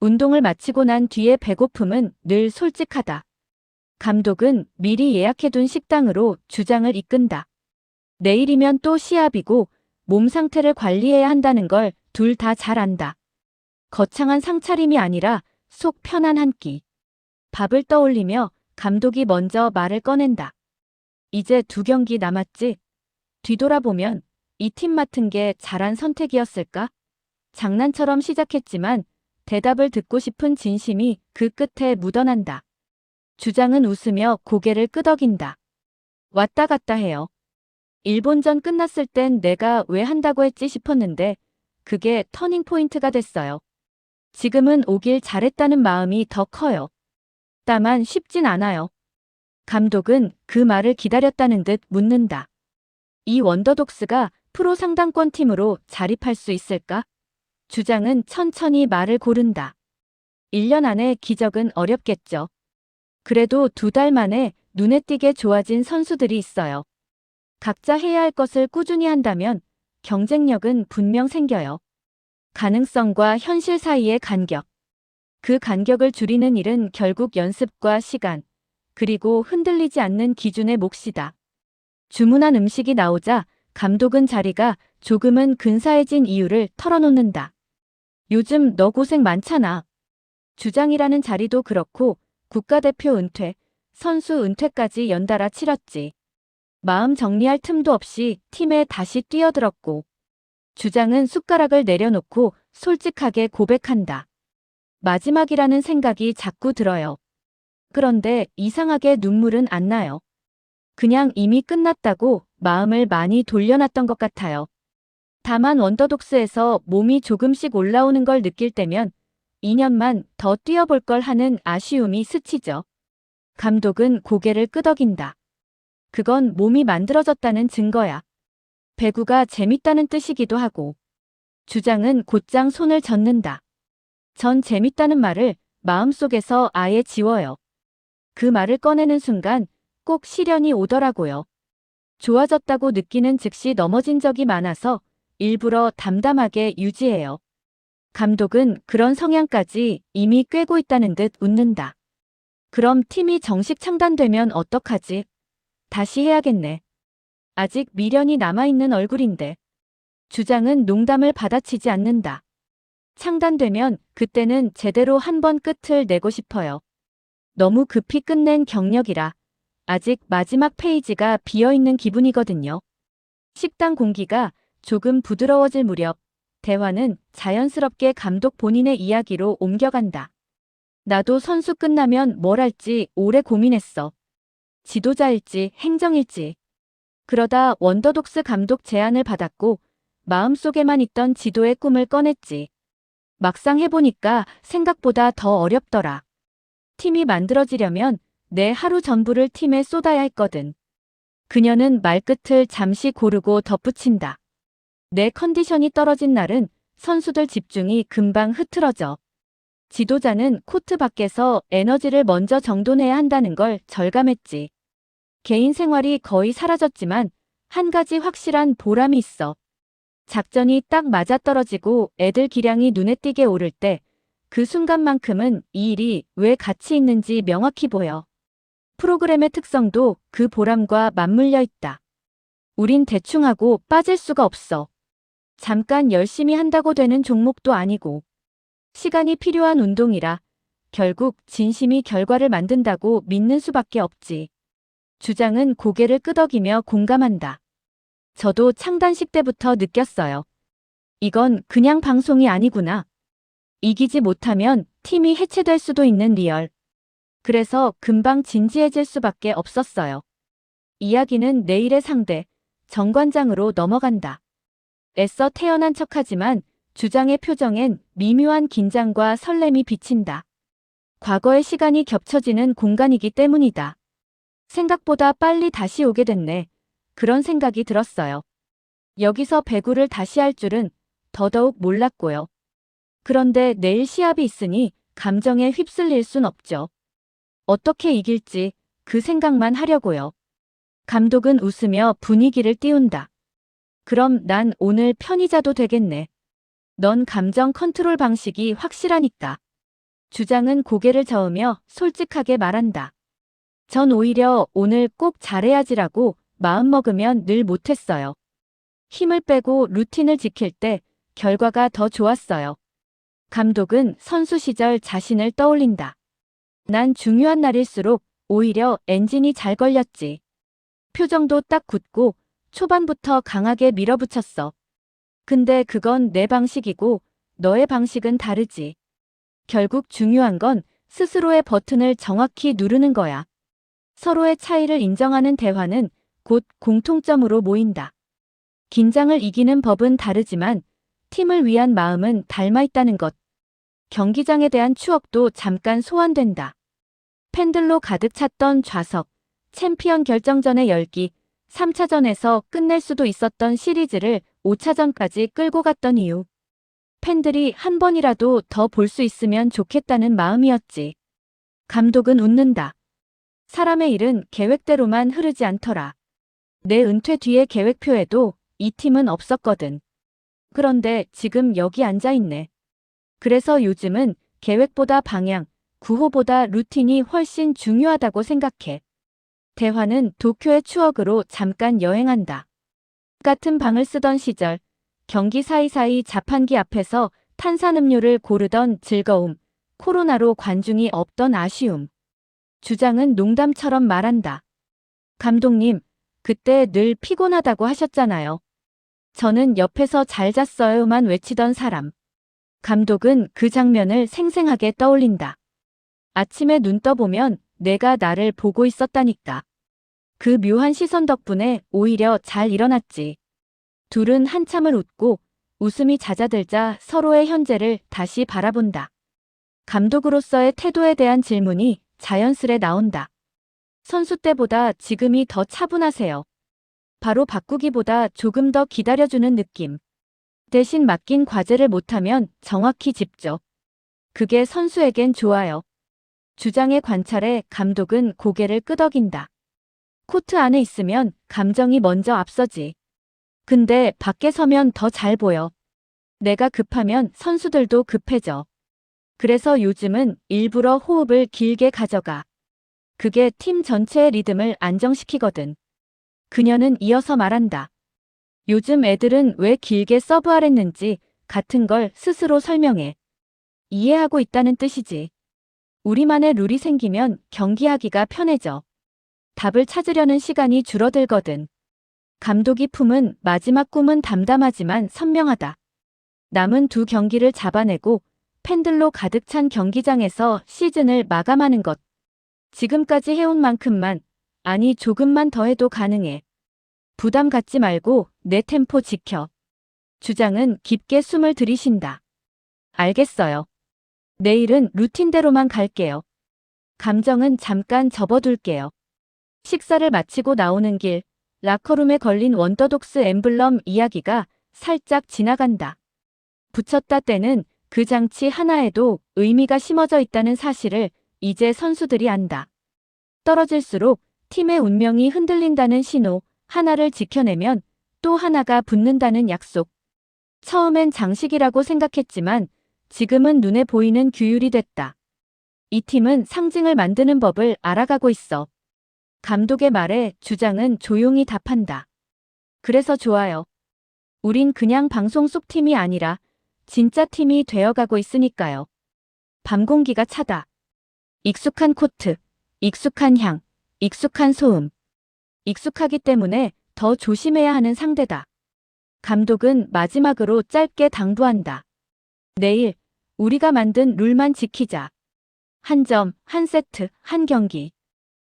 운동을 마치고 난 뒤에 배고픔은 늘 솔직하다. 감독은 미리 예약해둔 식당으로 주장을 이끈다. 내일이면 또 시합이고 몸 상태를 관리해야 한다는 걸 둘 다 잘 안다. 거창한 상차림이 아니라 속 편한 한 끼. 밥을 떠올리며 감독이 먼저 말을 꺼낸다. 이제 두 경기 남았지? 뒤돌아보면 이 팀 맡은 게 잘한 선택이었을까? 장난처럼 시작했지만 대답을 듣고 싶은 진심이 그 끝에 묻어난다. 주장은 웃으며 고개를 끄덕인다. 왔다 갔다 해요. 일본전 끝났을 땐 내가 왜 한다고 했지 싶었는데 그게 터닝 포인트가 됐어요. 지금은 오길 잘했다는 마음이 더 커요. 다만 쉽진 않아요. 감독은 그 말을 기다렸다는 듯 묻는다. 이 원더독스가 프로 상당권 팀으로 자립할 수 있을까? 주장은 천천히 말을 고른다. 1년 안에 기적은 어렵겠죠. 그래도 두 달 만에 눈에 띄게 좋아진 선수들이 있어요. 각자 해야 할 것을 꾸준히 한다면 경쟁력은 분명 생겨요. 가능성과 현실 사이의 간격. 그 간격을 줄이는 일은 결국 연습과 시간, 그리고 흔들리지 않는 기준의 몫이다. 주문한 음식이 나오자 감독은 자리가 조금은 근사해진 이유를 털어놓는다. 요즘 너 고생 많잖아. 주장이라는 자리도 그렇고 국가대표 은퇴, 선수 은퇴까지 연달아 치렀지. 마음 정리할 틈도 없이 팀에 다시 뛰어들었고 주장은 숟가락을 내려놓고 솔직하게 고백한다. 마지막이라는 생각이 자꾸 들어요. 그런데 이상하게 눈물은 안 나요. 그냥 이미 끝났다고 마음을 많이 돌려놨던 것 같아요. 다만 원더독스에서 몸이 조금씩 올라오는 걸 느낄 때면 2년만 더 뛰어볼 걸 하는 아쉬움이 스치죠. 감독은 고개를 끄덕인다. 그건 몸이 만들어졌다는 증거야. 배구가 재밌다는 뜻이기도 하고. 주장은 곧장 손을 젓는다. 전 재밌다는 말을 마음속에서 아예 지워요. 그 말을 꺼내는 순간 꼭 시련이 오더라고요. 좋아졌다고 느끼는 즉시 넘어진 적이 많아서 일부러 담담하게 유지해요. 감독은 그런 성향까지 이미 꿰고 있다는 듯 웃는다. 그럼 팀이 정식 창단되면 어떡하지? 다시 해야겠네. 아직 미련이 남아있는 얼굴인데. 주장은 농담을 받아치지 않는다. 창단되면 그때는 제대로 한 번 끝을 내고 싶어요. 너무 급히 끝낸 경력이라 아직 마지막 페이지가 비어있는 기분이거든요. 식당 공기가 조금 부드러워질 무렵 대화는 자연스럽게 감독 본인의 이야기로 옮겨간다. 나도 선수 끝나면 뭘 할지 오래 고민했어. 지도자일지 행정일지. 그러다 원더독스 감독 제안을 받았고 마음속에만 있던 지도의 꿈을 꺼냈지. 막상 해보니까 생각보다 더 어렵더라. 팀이 만들어지려면 내 하루 전부를 팀에 쏟아야 했거든. 그녀는 말끝을 잠시 고르고 덧붙인다. 내 컨디션이 떨어진 날은 선수들 집중이 금방 흐트러져. 지도자는 코트 밖에서 에너지를 먼저 정돈해야 한다는 걸 절감했지. 개인 생활이 거의 사라졌지만 한 가지 확실한 보람이 있어. 작전이 딱 맞아떨어지고 애들 기량이 눈에 띄게 오를 때 그 순간만큼은 이 일이 왜 가치 있는지 명확히 보여. 프로그램의 특성도 그 보람과 맞물려 있다. 우린 대충하고 빠질 수가 없어. 잠깐 열심히 한다고 되는 종목도 아니고. 시간이 필요한 운동이라 결국 진심이 결과를 만든다고 믿는 수밖에 없지. 주장은 고개를 끄덕이며 공감한다. 저도 창단식 때부터 느꼈어요. 이건 그냥 방송이 아니구나. 이기지 못하면 팀이 해체될 수도 있는 리얼. 그래서 금방 진지해질 수밖에 없었어요. 이야기는 내일의 상대, 정관장으로 넘어간다. 애써 태어난 척하지만 주장의 표정엔 미묘한 긴장과 설렘이 비친다. 과거의 시간이 겹쳐지는 공간이기 때문이다. 생각보다 빨리 다시 오게 됐네. 그런 생각이 들었어요. 여기서 배구를 다시 할 줄은 더더욱 몰랐고요. 그런데 내일 시합이 있으니 감정에 휩쓸릴 순 없죠. 어떻게 이길지 그 생각만 하려고요. 감독은 웃으며 분위기를 띄운다. 그럼 난 오늘 편히 자도 되겠네. 넌 감정 컨트롤 방식이 확실하니까. 주장은 고개를 저으며 솔직하게 말한다. 전 오히려 오늘 꼭 잘해야지라고 마음먹으면 늘 못했어요. 힘을 빼고 루틴을 지킬 때 결과가 더 좋았어요. 감독은 선수 시절 자신을 떠올린다. 난 중요한 날일수록 오히려 엔진이 잘 걸렸지. 표정도 딱 굳고 초반부터 강하게 밀어붙였어. 근데 그건 내 방식이고 너의 방식은 다르지. 결국 중요한 건 스스로의 버튼을 정확히 누르는 거야. 서로의 차이를 인정하는 대화는 곧 공통점으로 모인다. 긴장을 이기는 법은 다르지만 팀을 위한 마음은 닮아 있다는 것. 경기장에 대한 추억도 잠깐 소환된다. 팬들로 가득 찼던 좌석, 챔피언 결정전의 열기, 3차전에서 끝낼 수도 있었던 시리즈를 5차전까지 끌고 갔던 이유. 팬들이 한 번이라도 더 볼 수 있으면 좋겠다는 마음이었지. 감독은 웃는다. 사람의 일은 계획대로만 흐르지 않더라. 내 은퇴 뒤의 계획표에도 이 팀은 없었거든. 그런데 지금 여기 앉아 있네. 그래서 요즘은 계획보다 방향, 구호보다 루틴이 훨씬 중요하다고 생각해. 대화는 도쿄의 추억으로 잠깐 여행한다. 같은 방을 쓰던 시절, 경기 사이사이 자판기 앞에서 탄산음료를 고르던 즐거움, 코로나로 관중이 없던 아쉬움. 주장은 농담처럼 말한다. 감독님, 그때 늘 피곤하다고 하셨잖아요. 저는 옆에서 잘 잤어요만 외치던 사람. 감독은 그 장면을 생생하게 떠올린다. 아침에 눈 떠보면 내가 나를 보고 있었다니까. 그 묘한 시선 덕분에 오히려 잘 일어났지. 둘은 한참을 웃고 웃음이 잦아들자 서로의 현재를 다시 바라본다. 감독으로서의 태도에 대한 질문이 자연스레 나온다. 선수 때보다 지금이 더 차분하세요. 바로 바꾸기보다 조금 더 기다려주는 느낌. 대신 맡긴 과제를 못하면 정확히 짚죠. 그게 선수에겐 좋아요. 주장의 관찰에 감독은 고개를 끄덕인다. 코트 안에 있으면 감정이 먼저 앞서지. 근데 밖에 서면 더 잘 보여. 내가 급하면 선수들도 급해져. 그래서 요즘은 일부러 호흡을 길게 가져가. 그게 팀 전체의 리듬을 안정시키거든. 그녀는 이어서 말한다. 요즘 애들은 왜 길게 서브하랬는지 같은 걸 스스로 설명해. 이해하고 있다는 뜻이지. 우리만의 룰이 생기면 경기하기가 편해져. 답을 찾으려는 시간이 줄어들거든. 감독이 품은 마지막 꿈은 담담하지만 선명하다. 남은 두 경기를 잡아내고 팬들로 가득 찬 경기장에서 시즌을 마감하는 것. 지금까지 해온 만큼만, 아니 조금만 더 해도 가능해. 부담 갖지 말고 내 템포 지켜. 주장은 깊게 숨을 들이신다. 알겠어요. 내일은 루틴대로만 갈게요. 감정은 잠깐 접어둘게요. 식사를 마치고 나오는 길, 라커룸에 걸린 원더독스 엠블럼 이야기가 살짝 지나간다. 붙였다 때는 그 장치 하나에도 의미가 심어져 있다는 사실을 이제 선수들이 안다. 떨어질수록 팀의 운명이 흔들린다는 신호, 하나를 지켜내면 또 하나가 붙는다는 약속. 처음엔 장식이라고 생각했지만 지금은 눈에 보이는 규율이 됐다. 이 팀은 상징을 만드는 법을 알아가고 있어. 감독의 말에 주장은 조용히 답한다. 그래서 좋아요. 우린 그냥 방송 속 팀이 아니라 진짜 팀이 되어가고 있으니까요. 밤 공기가 차다. 익숙한 코트, 익숙한 향, 익숙한 소음. 익숙하기 때문에 더 조심해야 하는 상대다. 감독은 마지막으로 짧게 당부한다. 내일 우리가 만든 룰만 지키자. 한 점, 한 세트, 한 경기.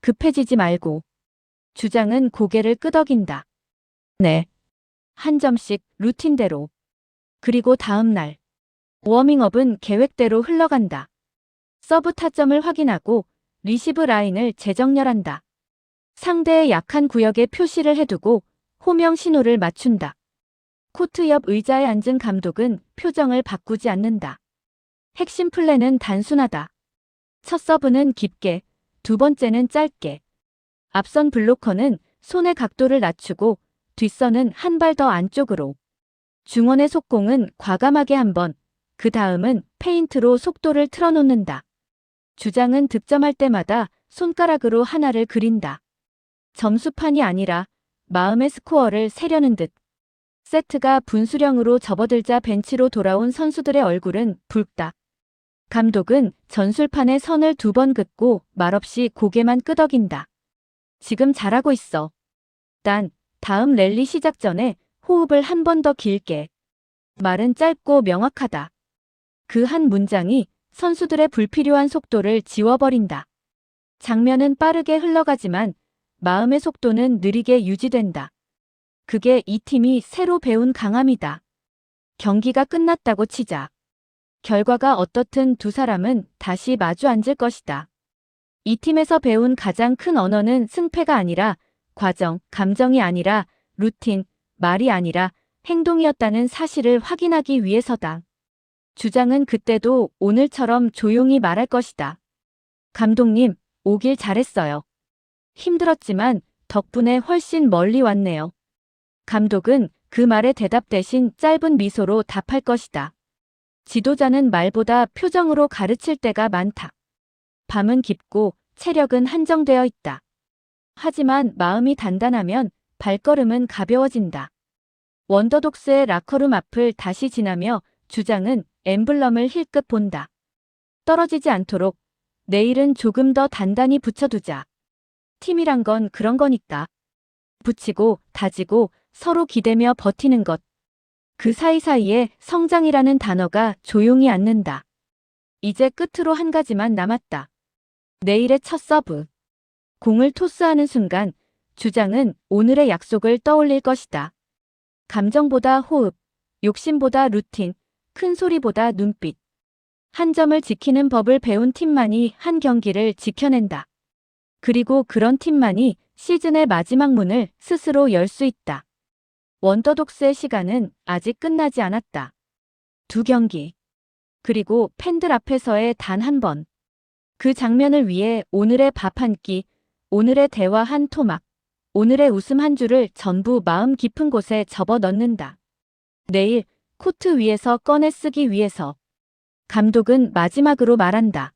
급해지지 말고. 주장은 고개를 끄덕인다. 네. 한 점씩 루틴대로. 그리고 다음 날. 워밍업은 계획대로 흘러간다. 서브 타점을 확인하고 리시브 라인을 재정렬한다. 상대의 약한 구역에 표시를 해두고 호명 신호를 맞춘다. 코트 옆 의자에 앉은 감독은 표정을 바꾸지 않는다. 핵심 플랜은 단순하다. 첫 서브는 깊게, 두 번째는 짧게. 앞선 블로커는 손의 각도를 낮추고 뒷선은 한 발 더 안쪽으로. 중원의 속공은 과감하게 한 번, 그 다음은 페인트로 속도를 틀어놓는다. 주장은 득점할 때마다 손가락으로 하나를 그린다. 점수판이 아니라 마음의 스코어를 세려는 듯. 세트가 분수령으로 접어들자 벤치로 돌아온 선수들의 얼굴은 붉다. 감독은 전술판에 선을 두 번 긋고 말없이 고개만 끄덕인다. 지금 잘하고 있어. 단, 다음 랠리 시작 전에 호흡을 한 번 더 길게. 말은 짧고 명확하다. 그 한 문장이 선수들의 불필요한 속도를 지워버린다. 장면은 빠르게 흘러가지만 마음의 속도는 느리게 유지된다. 그게 이 팀이 새로 배운 강함이다. 경기가 끝났다고 치자. 결과가 어떻든 두 사람은 다시 마주 앉을 것이다. 이 팀에서 배운 가장 큰 언어는 승패가 아니라 과정, 감정이 아니라 루틴, 말이 아니라 행동이었다는 사실을 확인하기 위해서다. 주장은 그때도 오늘처럼 조용히 말할 것이다. 감독님, 오길 잘했어요. 힘들었지만 덕분에 훨씬 멀리 왔네요. 감독은 그 말에 대답 대신 짧은 미소로 답할 것이다. 지도자는 말보다 표정으로 가르칠 때가 많다. 밤은 깊고 체력은 한정되어 있다. 하지만 마음이 단단하면 발걸음은 가벼워진다. 원더독스의 라커룸 앞을 다시 지나며 주장은 엠블럼을 힐끗 본다. 떨어지지 않도록 내일은 조금 더 단단히 붙여두자. 팀이란 건 그런 거니까. 붙이고 다지고 서로 기대며 버티는 것. 그 사이사이에 성장이라는 단어가 조용히 앉는다. 이제 끝으로 한 가지만 남았다. 내일의 첫 서브. 공을 토스하는 순간 주장은 오늘의 약속을 떠올릴 것이다. 감정보다 호흡, 욕심보다 루틴, 큰 소리보다 눈빛. 한 점을 지키는 법을 배운 팀만이 한 경기를 지켜낸다. 그리고 그런 팀만이 시즌의 마지막 문을 스스로 열 수 있다. 원더독스의 시간은 아직 끝나지 않았다. 두 경기. 그리고 팬들 앞에서의 단 한 번. 그 장면을 위해 오늘의 밥 한 끼, 오늘의 대화 한 토막, 오늘의 웃음 한 줄을 전부 마음 깊은 곳에 접어 넣는다. 내일 코트 위에서 꺼내 쓰기 위해서. 감독은 마지막으로 말한다.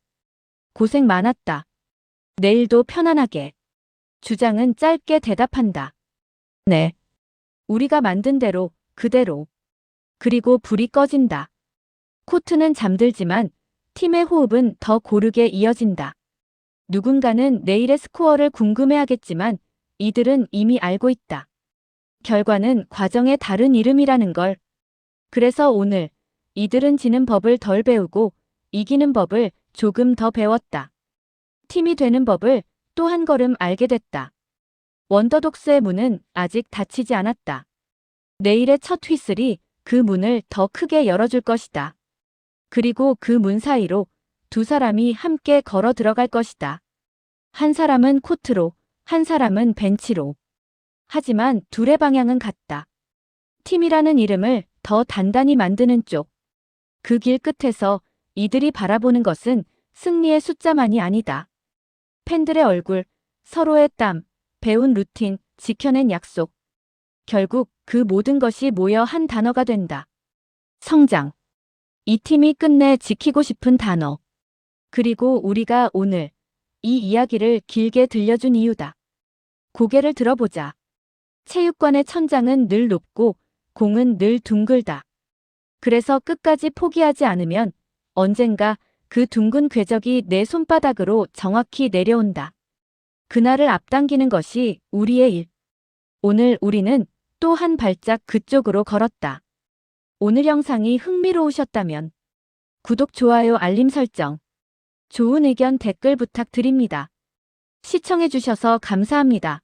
고생 많았다. 내일도 편안하게. 주장은 짧게 대답한다. 네. 우리가 만든 대로, 그대로. 그리고 불이 꺼진다. 코트는 잠들지만 팀의 호흡은 더 고르게 이어진다. 누군가는 내일의 스코어를 궁금해하겠지만 이들은 이미 알고 있다. 결과는 과정의 다른 이름이라는 걸. 그래서 오늘 이들은 지는 법을 덜 배우고 이기는 법을 조금 더 배웠다. 팀이 되는 법을 또 한 걸음 알게 됐다. 원더독스의 문은 아직 닫히지 않았다. 내일의 첫 휘슬이 그 문을 더 크게 열어줄 것이다. 그리고 그 문 사이로 두 사람이 함께 걸어 들어갈 것이다. 한 사람은 코트로, 한 사람은 벤치로. 하지만 둘의 방향은 같다. 팀이라는 이름을 더 단단히 만드는 쪽. 그 길 끝에서 이들이 바라보는 것은 승리의 숫자만이 아니다. 팬들의 얼굴, 서로의 땀, 배운 루틴, 지켜낸 약속. 결국 그 모든 것이 모여 한 단어가 된다. 성장. 이 팀이 끝내 지키고 싶은 단어. 그리고 우리가 오늘 이 이야기를 길게 들려준 이유다. 고개를 들어보자. 체육관의 천장은 늘 높고 공은 늘 둥글다. 그래서 끝까지 포기하지 않으면 언젠가 그 둥근 궤적이 내 손바닥으로 정확히 내려온다. 그날을 앞당기는 것이 우리의 일. 오늘 우리는 또 한 발짝 그쪽으로 걸었다. 오늘 영상이 흥미로우셨다면 구독, 좋아요, 알림 설정, 좋은 의견 댓글 부탁드립니다. 시청해주셔서 감사합니다.